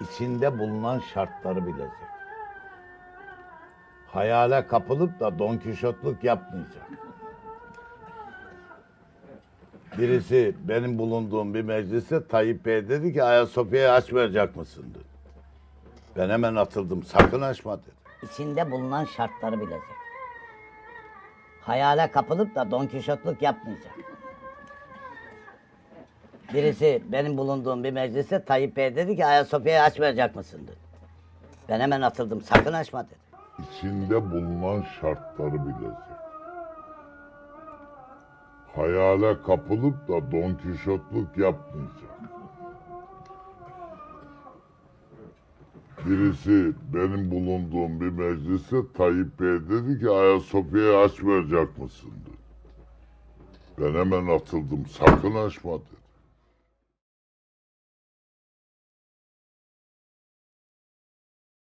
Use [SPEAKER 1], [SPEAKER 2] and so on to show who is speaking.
[SPEAKER 1] içinde bulunan şartları bilecek. Hayale kapılıp da Don Kişotluk yapmayacak. Birisi benim bulunduğum bir mecliste Tayyip Bey dedi ki Ayasofya'yı açmayacak mısın dedi. Ben hemen atıldım. Sakın açma dedi.
[SPEAKER 2] İçinde bulunan şartları bilecek. Hayale kapılıp da Don Kişotluk yapmayacak. Birisi benim bulunduğum bir mecliste Tayyip Bey dedi ki Ayasofya'yı açmayacak mısın dedi. Ben hemen atıldım. Sakın açma dedi.
[SPEAKER 3] içinde bulunan şartları bilecek. Hayale kapılıp da Don Kişotluk yapmayacak. Birisi benim bulunduğum bir mecliste Tayyip Bey dedi ki Ayasofya'yı açmayacak mısın dedi. Ben hemen atıldım. Sakın açma dedi.